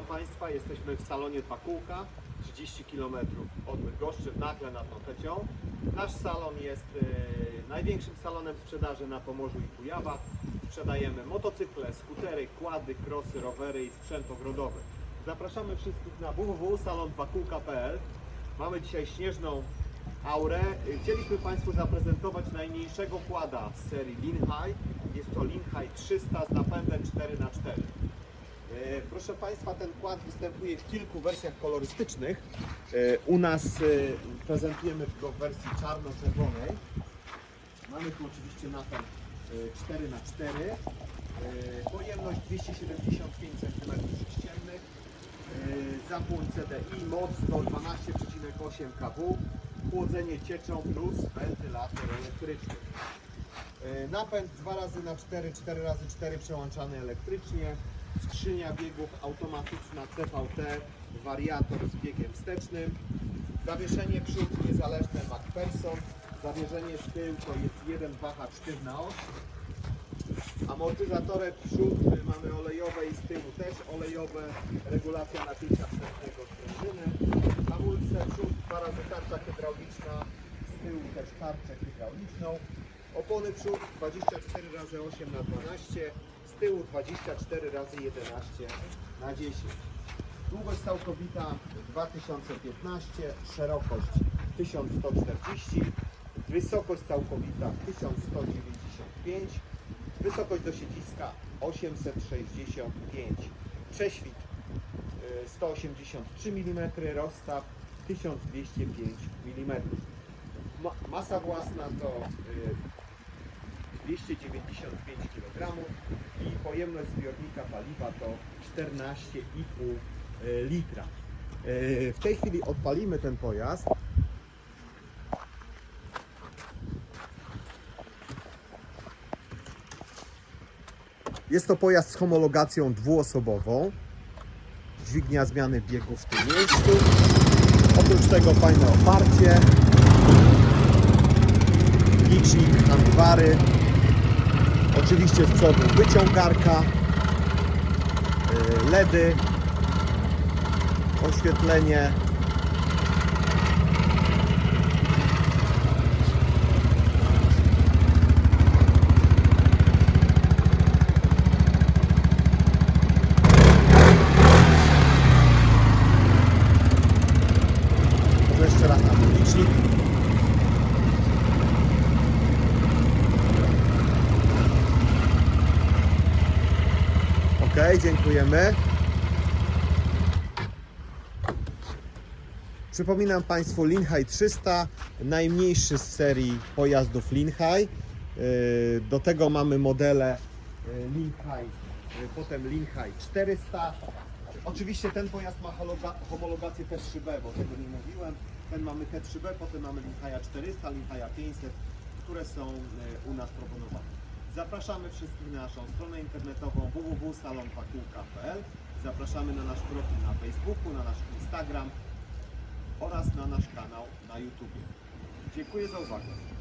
Witam Państwa, jesteśmy w salonie Dwa Kółka, 30 km od Bydgoszczy, nagle nad Notecią. Nasz salon jest e, największym salonem sprzedaży na Pomorzu i Kujawach. Sprzedajemy motocykle, skutery, kłady, krosy, rowery i sprzęt ogrodowy. Zapraszamy wszystkich na www.salon2kółka.pl Mamy dzisiaj śnieżną aurę. Chcieliśmy Państwu zaprezentować najmniejszego kłada z serii Linhai. Jest to Linhai 300 z napędem 4x4. E, Proszę Państwa, ten kład występuje w kilku wersjach kolorystycznych. E, U nas e, prezentujemy go w wersji czarno-czerwonej. Mamy tu oczywiście napęd e, 4x4. e, Pojemność 275 cm3. Zapłon CDI, moc 112,8 kW. Chłodzenie cieczą plus wentylator elektryczny. Napęd 2 razy na 4 4 razy 4 przełączany elektrycznie. Skrzynia biegów automatyczna CVT, wariator z biegiem wstecznym. Zawieszenie przód niezależne MacPherson. Zawieszenie z tyłu to jest jeden wahacz sztywna oś. Amortyzatory przód mamy olejowe i z tyłu też olejowe. Regulacja napięcia wstępnego sprężyny. Hamulce przód dwa razy tarcza hydrauliczna. Z tyłu też tarczę hydrauliczną. Opony przód 24 razy 8 na 12 z tyłu 24 razy 11 na 10 Długość całkowita 2015, szerokość 1140, wysokość całkowita 1195, wysokość do siedziska 865, prześwit y, 183 mm, rozstaw 1205 mm. Ma- Masa własna to y, 295 kg i pojemność zbiornika paliwa to 14,5 y, litra. Y, W tej chwili odpalimy ten pojazd. Jest to pojazd z homologacją dwuosobową. Dźwignia zmiany biegów w tym miejscu. Oprócz tego fajne oparcie. Licznik, handbary. Oczywiście z przodu wyciągarka. yy, LEDy. Oświetlenie. Może jeszcze raz na ten licznik. Ok, dziękujemy. Przypominam Państwu Linhai 300, najmniejszy z serii pojazdów Linhai. Yy, Do tego mamy modele yy, Linhai, yy, potem Linhai 400. Oczywiście ten pojazd ma homologację T3B, bo tego nie mówiłem. Ten mamy T3B, potem mamy Linhaja 400, Linhaja 500, które są u nas proponowane. Zapraszamy wszystkich na naszą stronę internetową www.salonpakułka.pl Zapraszamy na nasz profil na Facebooku, na nasz Instagram oraz na nasz kanał na YouTube. Dziękuję za uwagę.